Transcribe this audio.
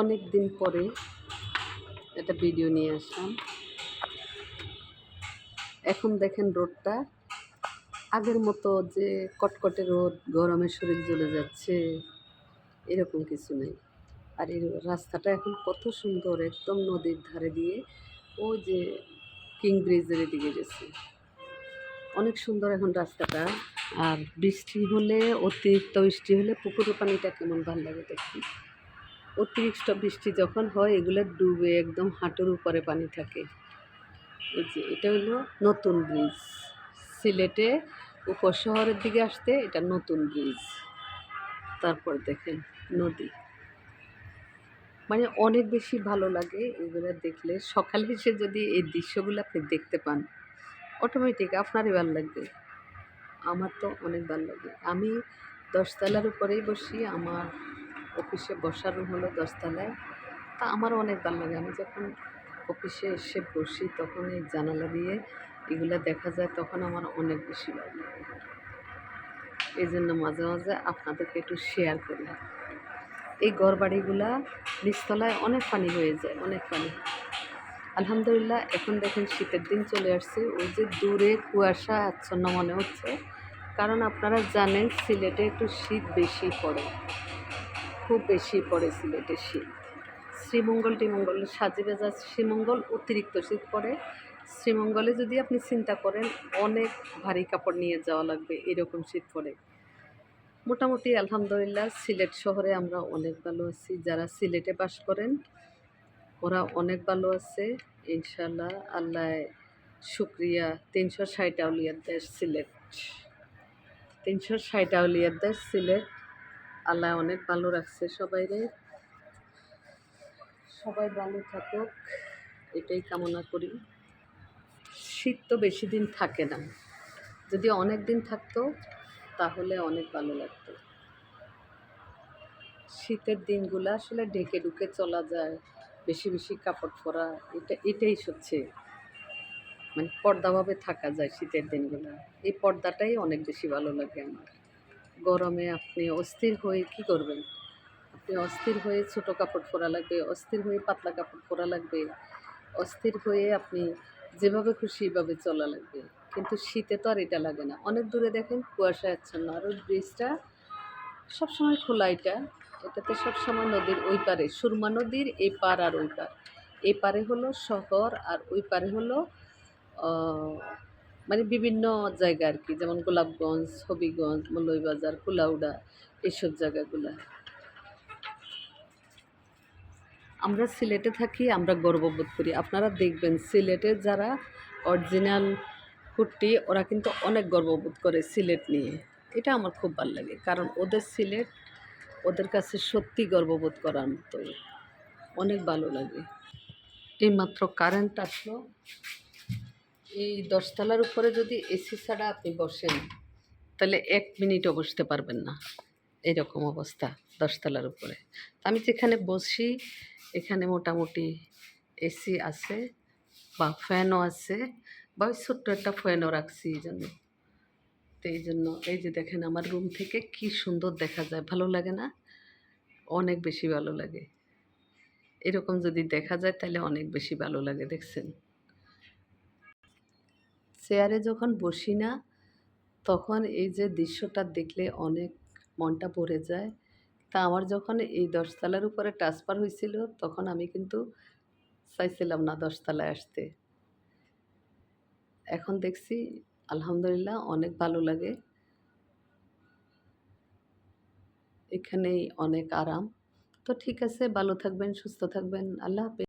অনেক দিন পরে একটা ভিডিও নিয়ে আসলাম। এখন দেখেন রোডটা আগের মতো যে কটকটে রোদ, গরমে শরীর জ্বলে যাচ্ছে, এরকম কিছু নেই। আর এই রাস্তাটা এখন কত সুন্দর, একদম নদীর ধারে দিয়ে ওই যে কিং ব্রিজের দিকে গেছে। অনেক সুন্দর এখন রাস্তাটা। আর বৃষ্টি হলে, অতিরিক্ত বৃষ্টি হলে পুকুরের পানিটা কেমন ভালো লাগে দেখি অতিরিক্ত বৃষ্টি যখন হয়, এগুলো ডুবে একদম হাঁটুর উপরে পানি থাকে। এই যে, এটা হলো নতুন ব্রিজ সিলেটে উপশহরের দিকে আসতে এটা নতুন ব্রিজ তারপর দেখেন নদী। মানে অনেক বেশি ভালো লাগে এগুলো দেখলে। সকালে এসে যদি এই দৃশ্যগুলো আপনি দেখতে পান অটোমেটিক আপনারই ভালো লাগবে। আমার তো অনেক ভালো লাগে। আমি দশতলার উপরেই বসি, আমার অফিসে বসার রুম হলো দশতলায়। তা আমার অনেক ভালো লাগে। আমি যখন অফিসে এসে বসি তখন এই জানালা দিয়ে এগুলো দেখা যায়, তখন আমার অনেক বেশি ভালো লাগে। এই জন্য মাঝে মাঝে আপনাদেরকে একটু শেয়ার করি। এই ঘরবাড়িগুলা নিচতলায় অনেক পানি হয়ে যায়, অনেক পানি। আলহামদুলিল্লাহ, এখন দেখেন শীতের দিন চলে আসছে। ওই যে দূরে কুয়াশা আচ্ছন্ন মনে হচ্ছে। কারণ আপনারা জানেন, সিলেটে একটু শীত বেশি পড়ে। খুব বেশি পড়ে সিলেটে শীত। শ্রীমঙ্গল টিমঙ্গল সাজিবাজার শ্রীমঙ্গল অতিরিক্ত শীত পড়ে। শ্রীমঙ্গলে যদি আপনি চিন্তা করেন, অনেক ভারী কাপড় নিয়ে যাওয়া লাগবে এরকম শীত পড়ে। মোটামুটি আলহামদুলিল্লাহ সিলেট শহরে আমরা অনেক ভালো আছি। যারা সিলেটে বাস করেন, ওরা অনেক ভালো আছে। ইনশাল্লাহ আল্লাহ শুক্রিয়া। তিনশো ষাট আউলিয়ার দেশ সিলেট। তিনশো ষাট আউলিয়ার দেশ সিলেট। আল্লাহ অনেক ভালো রাখছে সবাইরে। সবাই ভালো থাকুক। এটাই কামনা করি। শীত তো বেশি দিন থাকে না। যদি অনেক দিন থাকতো তাহলে অনেক ভালো লাগতো। শীতের দিনগুলো আসলে ঢেকে ঢুকে চলা যায় বেশি বেশি কাপড় পরা এটা এটাই হচ্ছে। মানে পর্দাভাবে থাকা যায় শীতের দিনগুলো। এই পর্দাটাই অনেক বেশি ভালো লাগে আমার। গরমে আপনি অস্থির হয়ে কি করবেন? আপনি অস্থির হয়ে ছোট কাপড় পরা লাগবে, অস্থির হয়ে পাতলা কাপড় পরা লাগবে, অস্থির হয়ে আপনি যেভাবে খুশি এভাবে চলা লাগবে। কিন্তু শীতে তো আর এটা লাগে না। অনেক দূরে দেখেন কুয়াশা আচ্ছন্ন, আর ওই ব্রিজটা সবসময় খোলা এটা। এটাতে সবসময় নদীর ওই পারে, সুরমা নদীর এই পার আর ওই পার। এই পারে হলো শহর আর ওই পারে হলো মানে বিভিন্ন জায়গা আর কি, যেমন গোলাপগঞ্জ, হবিগঞ্জ, মৌলভীবাজার, কুলাউড়া, এইসব জায়গাগুলো। আমরা সিলেটে থাকি, আমরা গর্ববোধ করি। আপনারা দেখবেন সিলেটে যারা অরিজিনাল কুর্তি ওরা কিন্তু অনেক গর্ববোধ করে সিলেট নিয়ে। এটা আমার খুব ভালো লাগে, কারণ ওদের সিলেট ওদের কাছে সত্যি গর্ববোধ করার মতোই। অনেক ভালো লাগে। এইমাত্র কারেন্ট আসলো। এই দশতলার উপরে যদি এসি ছাড়া আপনি বসেন, তাহলে এক মিনিটও বসতে পারবেন না। এরকম অবস্থা দশতলার উপরে। আমি যেখানে বসি, এখানে মোটামুটি এসি আছে বা ফ্যানও আছে বা ওই ছোট্ট একটা ফ্যানও রাখছি এই জন্য। তো এই জন্য এই যে দেখেন আমার রুম থেকে কি সুন্দর দেখা যায়, ভালো লাগে না? অনেক বেশি ভালো লাগে। এরকম যদি দেখা যায়, তাহলে অনেক বেশি ভালো লাগে, দেখছেন? চেয়ারে যখন বসি না, তখন এই যে দৃশ্যটা দেখলে অনেক মনটা ভরে যায়। তা আমার যখন এই দশতলার উপরে ট্রান্সফার হয়েছিল তখন আমি কিন্তু চাইছিলাম না দশতলায় আসতে। এখন দেখছি, আলহামদুলিল্লাহ অনেক ভালো লাগে। এখানেই অনেক আরাম। তো ঠিক আছে, ভালো থাকবেন, সুস্থ থাকবেন, আল্লাহ হাফেজ।